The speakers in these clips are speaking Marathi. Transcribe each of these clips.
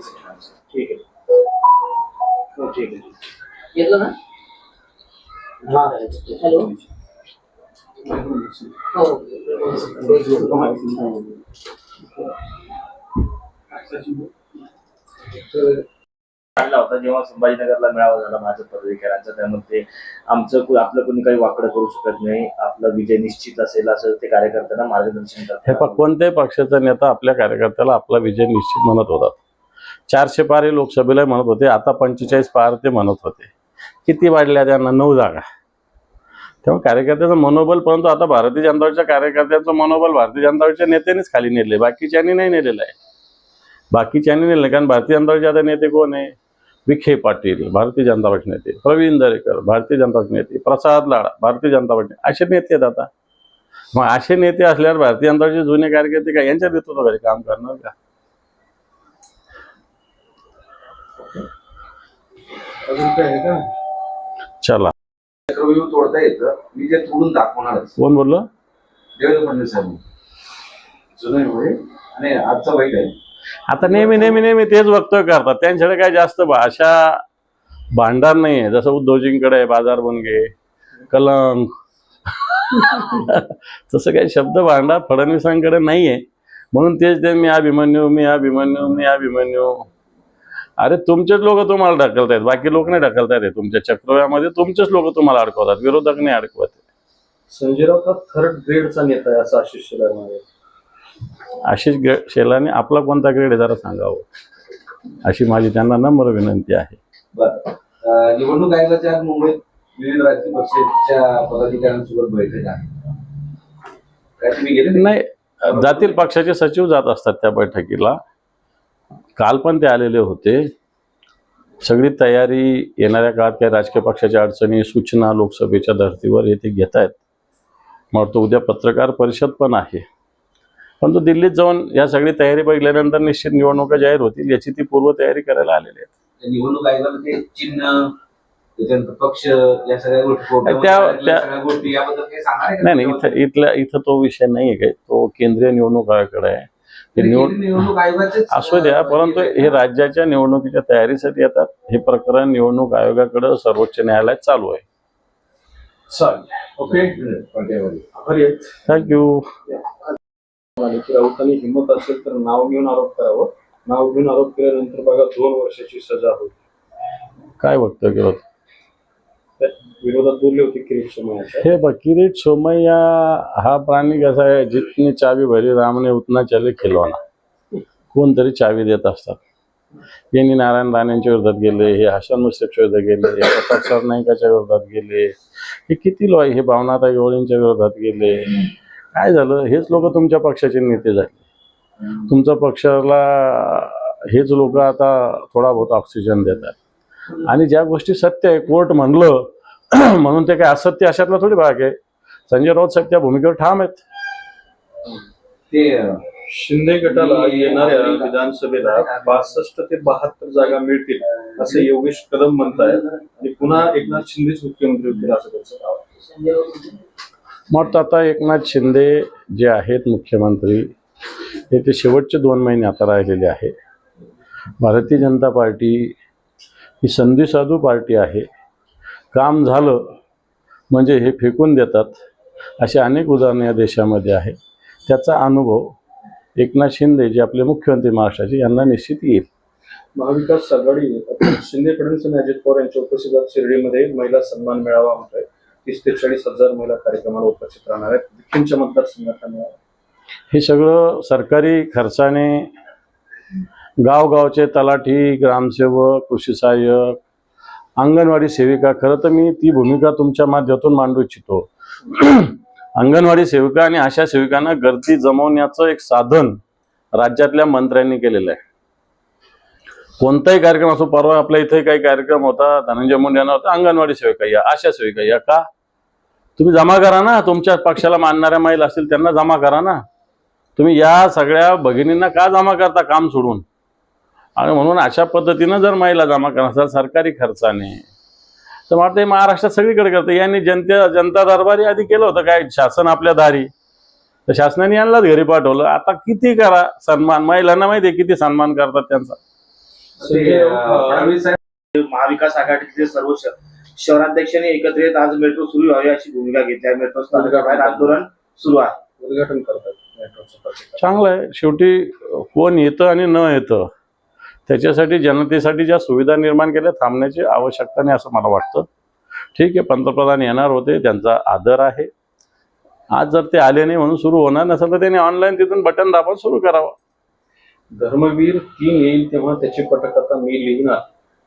ठीक आहे. हो ठीक आहे. ना? हॅलो? हो. काढला होता जेव्हा संभाजीनगरला मेळावा झाला माझं पदवीकरांचा त्यामध्ये आमचं कु- आपलं कोणी काही वाकडं करू शकत नाही. आपला विजय निश्चित असेल असं ते कार्यकर्त्यांना मार्गदर्शन हे करतात पा कोणत्याही पक्षाचा नेता आपल्या कार्यकर्त्याला आपला विजय निश्चित म्हणत होता. चारशे पार हे लोकसभेला म्हणत होते आता पंचेचाळीस पार ते म्हणत होते. किती वाढल्या त्यांना? नऊ जागा. तेव्हा कार्यकर्त्याचं मनोबल परंतु आता भारतीय जनता पक्षाच्या कार्यकर्त्यांचं मनोबल भारतीय जनता पक्षाच्या नेत्यांनीच खाली नेले बाकीच्यांनी नाही नेलेलं आहे. बाकीच्यांनी नेलं कारण भारतीय जनता पक्षाचे आता नेते कोण आहे? विखे पाटील भारतीय जनता पक्ष नेते. प्रवीण दरेकर भारतीय जनता पक्ष नेते. प्रसाद लाडा भारतीय जनता पक्ष असे नेते आहेत आता. मग असे नेते असल्यावर भारतीय जनता पक्षाचे जुने कार्यकर्ते काय? यांच्या नेतृत्वाखाली काम करणार का अजून काय आहे का चला. चक्रव्यूह तोडता येतं. मी ते तोडून दाखवणारच. कोण बोललो? देवेंद्र फडणवीस साहेब. जुनं आहे होय. आणि आजचा वाईट आहे. आता नेहमी नेहमी नेहमी तेच वक्तव्य करतात. त्यांच्याकडे काय जास्त भाषा भांडार नाही आहे जसं उद्योजींकडे बाजार बनगे कलंक तसं काही शब्द भांडार फडणवीसांकडे नाही आहे म्हणून तेच ते मी अभिमन्यू मी अभिमन्यू मी अभिमन्यू. अरे तुमचेच लोक तुम्हाला ढकलतायत बाकी लोक नाही ढकलतायत तुमच्या चक्रव्यामध्ये तुमचेच लोक तुम्हाला अडकवतात. विरोधक नाही अडकवत संजय राऊत हा थर्ड ग्रेडचा नेता आहे असं आशिष शेलार आशिष शेलाने आपला कोणता ग्रेड आहे जरा सांगावं. अशी माझी त्यांना नम्र विनंती आहे. निवडणूक आयोगाच्या आज मुंबईत विविध राजकीय पक्षाच्या पदाधिकाऱ्यांसोबत बैठक आहे? नाही जातील. पक्षाचे सचिव जात असतात त्या बैठकीला. काल पण ते आलेले होते. सगळी तयारी येणाऱ्या काळात काही राजकीय पक्षाच्या अडचणी सूचना लोकसभेच्या धर्तीवर येथे घेत आहेत मग तो उद्या पत्रकार परिषद पण आहे. परंतु दिल्लीत जाऊन या सगळी तयारी बघितल्यानंतर निश्चित निवडणुका जाहीर होतील याची ती पूर्वतयारी करायला आलेली आहे त्या निवडणूक आयोगाला ते चिन्ह पक्ष या सगळ्या गोष्टी? नाही नाही इथं इथल्या इथं तो विषय नाही आहे काही तो केंद्रीय निवडणूक आयोगाकडे आहे. ते निवडणूक असू द्या परंतु हे राज्याच्या निवडणुकीच्या तयारीसाठी येतात. हे प्रकरण निवडणूक आयोगाकडे सर्वोच्च न्यायालयात चालू आहे. ओके? थँक्यू राऊतांनी हिंमत असेल तर नाव घेऊन आरोप करावं. नाव घेऊन आरोप केल्यानंतर बघा दोन वर्षाची सजा होईल. काय वक्तव्य केलं होतं? विरोधात बोलले होते किरीट सोमय्या हे बघ किरीट सोमय्या हा प्राणी कसा आहे जितनी चावी भरी रामने उतना चले खिलवाना. कोणतरी चावी देत असतात. यांनी नारायण राणेंच्या विरोधात गेले हे हसन मुश्रीफच्या विरोधात गेले हे प्रताप सरनाईकाच्या विरोधात गेले हे किती लो हे भावनाताई गवळींच्या विरोधात गेले. काय झालं? हेच लोक तुमच्या पक्षाचे नेते झाले. तुमच्या पक्षाला हेच लोक आता थोडा बहुत ऑक्सिजन देतात. आणि ज्या गोष्टी सत्य आहे कोर्ट म्हणलं म्हणून ते काय असत्य अशातला थोडी भाग आहे. संजय राऊत साहेब त्या भूमिकेवर ठाम आहेत. ते शिंदे गटाला येणाऱ्या विधानसभेला बासष्ट ते बहात्तर जागा मिळतील असं योगेश कदम म्हणतायत. आणि पुन्हा एकनाथ शिंदेच मुख्यमंत्री होतील असं त्यांचं. मग आता एकनाथ शिंदे जे आहेत मुख्यमंत्री हे ते शेवटचे दोन महिने आता राहिलेले आहे. भारतीय जनता पार्टी ही संधीसाधू पार्टी आहे. काम झालं म्हणजे हे फेकून देतात अशी अनेक उदाहरणं या देशामध्ये आहे त्याचा अनुभव एकनाथ शिंदे जे आपले मुख्यमंत्री महाराष्ट्राचे यांना निश्चित येईल. महाविकास आघाडी शिंदे फडणवीस आणि अजित पवार यांच्या उपस्थितीत शिर्डीमध्ये महिला सन्मान मेळावा होतोय तीस ते चाळीस हजार महिला कार्यक्रमाला उपस्थित राहणार आहेत. विखेंच्या हे सगळं सरकारी खर्चाने गावगावचे तलाठी ग्रामसेवक कृषी सहाय्यक अंगणवाडी सेविका खरं तर मी ती भूमिका तुमच्या माध्यमातून मांडू इच्छितो. अंगणवाडी सेविका आणि आशा सेविकांना गर्दी जमवण्याचं एक साधन राज्यातल्या मंत्र्यांनी केलेलं आहे. कोणताही कार्यक्रम असो परवा आपल्या इथे काही कार्यक्रम होता धनंजय मुंडे यांना होता अंगणवाडी सेविका या आशा सेविका या का? तुम्ही जमा करा ना तुमच्या पक्षाला मानणाऱ्या महिला असतील त्यांना जमा करा ना. तुम्ही या सगळ्या भगिनींना का जमा करता काम सोडून? आणि म्हणून अशा पद्धतीनं जर महिला जमा करणार असाल सरकारी खर्चाने तर मला हे महाराष्ट्रात सगळीकडे करतं. यांनी जनते जनता दरबारी आधी केलं होतं काय? शासन आपल्या दारी. तर शासनाने यांनाच घरी पाठवलं. आता किती करा सन्मान? महिलांना माहिती आहे किती सन्मान करतात त्यांचा. ते, महाविकास आघाडीचे सर्व शहराध्यक्षांनी एकत्र येत आज मेट्रो सुरू व्हावी अशी भूमिका घेतली आहे. मेट्रो स्थानकाबाहेर आंदोलन सुरू आहे. उद्घाटन करतात. मेट्रोचं. चांगलं आहे. शेवटी कोण येतं आणि न येतं. त्याच्यासाठी जनतेसाठी ज्या सुविधा निर्माण केल्या थांबण्याची आवश्यकता नाही असं मला वाटतं. ठीक आहे पंतप्रधान येणार होते त्यांचा आदर आहे. आज जर ते आले नाही म्हणून सुरू होणार नसेल तर त्यांनी ऑनलाईन तिथून बटन दाबून सुरू करावं. धर्मवीर तीन येईल तेव्हा त्याची पटकथा मी लिहिणार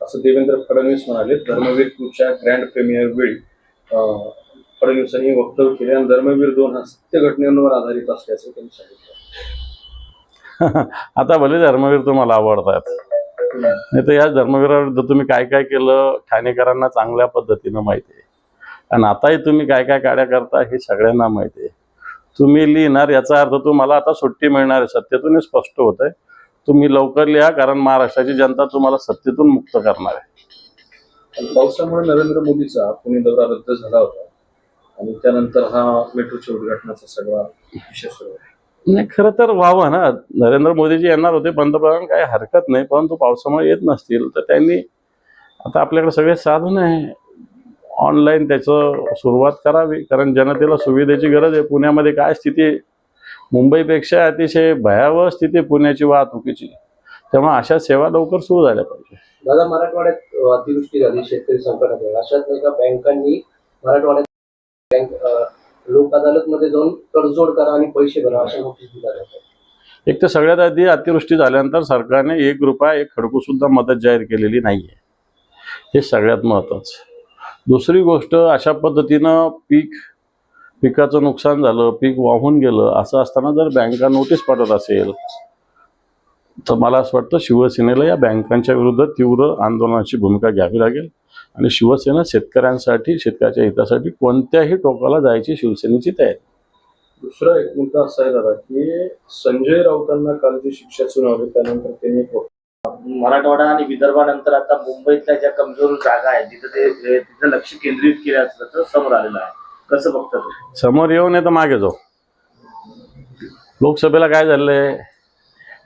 असं देवेंद्र फडणवीस म्हणाले. धर्मवीर टूच्या ग्रँड प्रीमियर वेळी फडणवीसांनी वक्तव्य केले आणि धर्मवीर दोन हा सत्य घटनेवर आधारित असल्याचं त्यांनी सांगितलं. आता भले धर्मवीर तुम्हाला आवडतात. नाही तर या धर्मवीराविरुद्ध तुम्ही काय काय केलं? ठाणेकरांना चांगल्या पद्धतीनं माहिती आहे. आणि आताही तुम्ही काय काय काड्या करता हे सगळ्यांना माहिती आहे. तुम्ही लिहिणार याचा अर्थ तुम्हाला आता सुट्टी मिळणार आहे. सत्तेतून हे स्पष्ट होत आहे. तुम्ही लवकर लिहा कारण महाराष्ट्राची जनता तुम्हाला सत्तेतून मुक्त करणार आहे. पावसामुळे नरेंद्र मोदीचा पुणे दौरा रद्द झाला होता. आणि त्यानंतर हा मेट्रोच्या उद्घाटनाचा सगळा विषय सुरू आहे. नाही खरं तर व्हावं ना. नरेंद्र मोदीजी येणार होते पंतप्रधान काही हरकत नाही परंतु पावसामुळे येत नसतील तर त्यांनी आता आपल्याकडे सगळे साधन आहे. ऑनलाईन त्याचं सुरुवात करावी कारण जनतेला सुविधेची गरज आहे. पुण्यामध्ये काय स्थिती मुंबईपेक्षा अतिशय भयावह स्थिती पुण्याची वाहतुकीची. त्यामुळे अशा सेवा लवकर सुरू झाल्या पाहिजे. दादा मराठवाड्यात अतिवृष्टी झाली शेतकरी संकटात अशाच नाही का बँकांनी मराठवाड्यात बँक लोक अदालतमध्ये जाऊन तडजोड करा आणि पैसे भरा अशा नोटीस दिल्या जातात एक तर सगळ्यात आधी अतिवृष्टी झाल्यानंतर सरकारने एक रुपया एक खडकू सुद्धा मदत जाहीर केलेली नाहीये. हे सगळ्यात महत्वाचं. दुसरी गोष्ट अशा पद्धतीनं पीक पिकाचं नुकसान झालं पीक वाहून गेलं असं असताना जर बँका नोटीस पाठवत असेल तर मला असं वाटतं शिवसेनेला या बँकांच्या विरुद्ध तीव्र आंदोलनाची भूमिका घ्यावी लागेल. आणि शिवसेना शेतकऱ्यांसाठी शेतकऱ्याच्या हितासाठी कोणत्याही टोकाला जायची शिवसेनेची तयारी. दुसरा एक मुद्दा असा आहे दादा की संजय राऊतांना काल जी शिक्षा सुनावली त्यानंतर त्यांनी एक मराठवाडा आणि विदर्भानंतर आता मुंबईतल्या ज्या कमजोर जागा आहेत जिथं ते तिथं लक्ष केंद्रित केलं असल्याचं समोर आलेलं आहे. कसं बघता तुम्ही? समोर येऊ नये तर मागे जाऊ. लोकसभेला काय झालंय?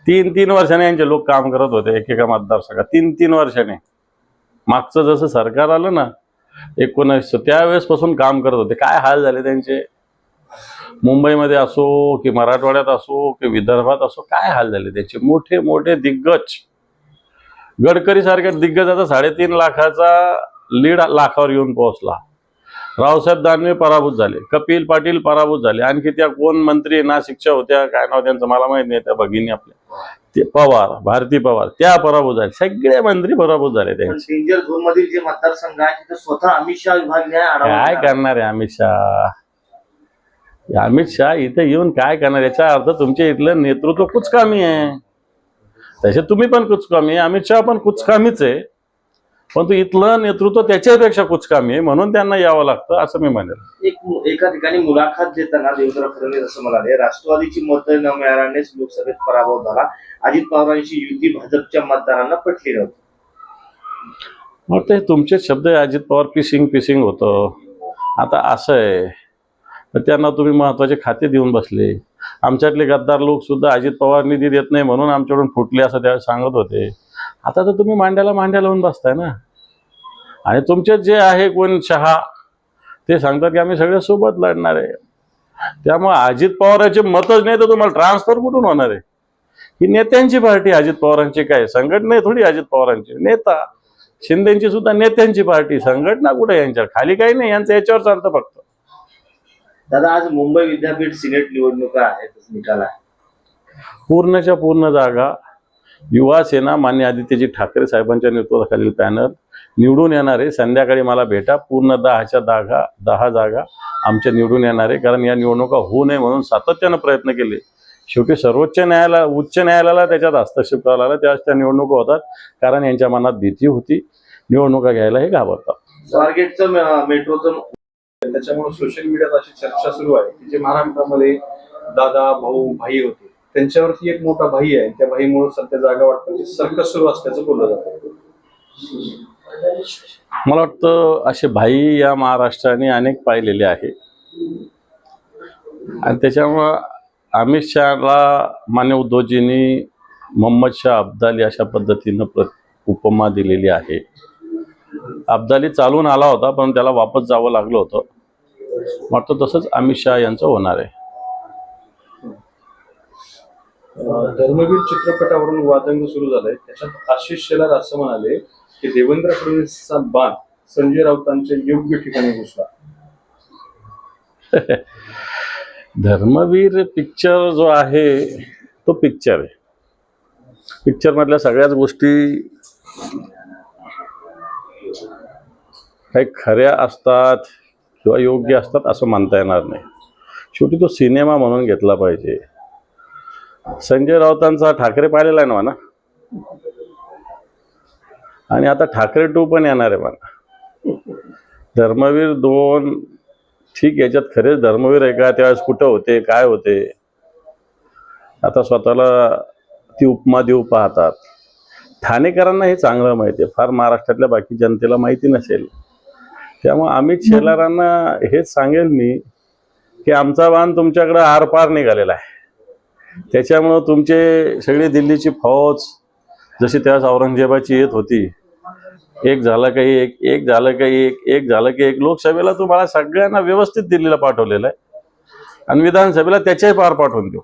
तीन तीन वर्षाने यांचे लोक काम करत होते एकेका मतदारसंघात. तीन तीन वर्षाने. मागचं जसं सरकार आलं ना एकोणीसशे त्यावेळेसपासून काम करत होते. काय हाल झाले त्यांचे? मुंबईमध्ये असो की मराठवाड्यात असो की विदर्भात असो काय हाल झाले त्यांचे? मोठे मोठे दिग्गज. गडकरी सारख्या दिग्गजाचा साडेतीन लाखाचा लीड लाखावर येऊन पोहोचला. रावसाहेब दानवे पराभूत झाले. कपिल पाटील पराभूत झाले. आणखी त्या कोण मंत्री नाशिकच्या होत्या काय नाव त्यांचं? मला माहीत नाही. त्या भगिनी आपल्या. ते पवार भारती पवार त्या पराभूत झाले. सगळे मंत्री पराभूत झाले त्यांचे. डेंजर झोन मधील जे मतदारसंघ आहे तिथं स्वतः अमित शहा आढावा काय. करणार आहे अमित शहा? अमित शहा इथे येऊन काय करणार? याचा अर्थ तुमच्या इथलं नेतृत्व कुचकामी आहे. तसे तुम्ही पण कुचकामी आहे. अमित शहा पण कुचकामीच आहे. परंतु इथलं नेतृत्व त्याच्यापेक्षा कुचकामी आहे म्हणून त्यांना यावं लागतं असं मी म्हणेल. एक एका ठिकाणी मुलाखत देताना देवेंद्र फडणवीस असं म्हणाले राष्ट्रवादीची मतं न मिळाल्यानेच लोकसभेत पराभव झाला. अजित पवारांची युती भाजपच्या मतदारांना पटली नव्हती. मग ते तुमचे शब्द अजित पवार पिसिंग पिसिंग होतं. आता असं आहे. तर त्यांना तुम्ही महत्त्वाचे खाते देऊन बसले. आमच्यातले गद्दार लोक सुद्धा अजित पवार निधी देत नाही म्हणून आमच्याकडून फुटले असं त्यावेळेस सांगत होते. आता तर तुम्ही मांड्याला मांड्या लावून बसताय ना. आणि तुमचे जे आहे कोण शहा ते सांगतात की आम्ही सगळे सोबत लढणार आहे. त्यामुळे अजित पवारांचे मतच नाही तर तुम्हाला ट्रान्सफर कुठून होणार आहे? ही नेत्यांची पार्टी अजित पवारांची काय? संघटना आहे थोडी अजित पवारांची. नेता. शिंदेची सुद्धा नेत्यांची पार्टी. संघटना कुठे यांच्या खाली काही नाही. यांचं याच्यावर चालतं फक्त. दादा आज मुंबई विद्यापीठ सिनेट निवडणुका आहेत निकाल आहे पूर्णच्या पूर्ण जागा. युवा सेना मान्य आदित्यजी ठाकरे साहेबांच्या नेतृत्वाखालील पॅनल निवडून येणारे. संध्याकाळी मला भेटा. पूर्ण दहाच्या जागा दहा जागा आमच्या निवडून येणारे. कारण या निवडणुका होऊ नये म्हणून सातत्यानं प्रयत्न केले. शेवटी सर्वोच्च न्यायालय उच्च न्यायालयाला त्याच्यात हस्तक्षेप करावा लागला. त्यावेळेस त्या निवडणुका होतात. कारण यांच्या मनात भीती होती. निवडणुका घ्यायला हे घाबरतात. स्वारगेटचं मेट्रोचं त्याच्यामुळे सोशल मीडियात अशी चर्चा सुरू आहे की जे महाराष्ट्रामध्ये दादा भाऊ भाई होते. त्यांच्यावरती एक मोठा भाई आहे. त्या भाईमुळे सध्या जागा वाटपाची सर्कस सुरू असल्याचं बोललं जातं. मला वाटतं असे भाई या महाराष्ट्राने अनेक पाहिलेले आहे. आणि त्याच्यामुळं अमित शहाला मान्य उद्धवजींनी मोहम्मद शाह अब्दाली अशा पद्धतीनं प्र उपमा दिलेली आहे. अब्दाली चालून आला होता पण त्याला वापस जावं लागलं होतं. वाटतं तसंच अमित शहा यांचं होणार आहे. धर्मवीर चित्रपटावरून वादंग सुरू झालाय. त्याच्यात आशिष शेलार असं म्हणाले की देवेंद्र फडणवीसचा बाण संजय राऊतांच्या योग्य ठिकाणी घुसला. धर्मवीर पिक्चर जो आहे तो पिक्चर आहे. पिक्चर मधल्या सगळ्याच गोष्टी काही खऱ्या असतात किंवा योग्य असतात असं म्हणता येणार नाही. शेवटी तो सिनेमा म्हणून घेतला पाहिजे. संजय राऊतांचा ठाकरे पाहिलेला आहे ना म्हणा. आणि आता ठाकरे टू पण येणार आहे म्हणा. धर्मवीर दोन ठीक याच्यात खरेच धर्मवीर आहे का? त्यावेळेस कुठं होते? काय होते? आता स्वतःला ती उपमा देऊ पाहतात. ठाणेकरांना हे चांगलं माहिती आहे. फार महाराष्ट्रातल्या बाकी जनतेला माहिती नसेल. त्यामुळे अमित शेलारांना हेच सांगेल मी की आमचा वाहन तुमच्याकडं आरपार निघालेला आहे. त्याच्यामुळं तुमचे सगळे दिल्लीची फौज जशी त्यास औरंगजेबाची येत होती एक झालं काही एक एक झालं काही एक एक झालं की एक लोकसभेला तुम्हाला सगळ्यांना व्यवस्थित दिल्लीला पाठवलेलं आहे. आणि विधानसभेला त्याच्याही पार पाठवून देऊ.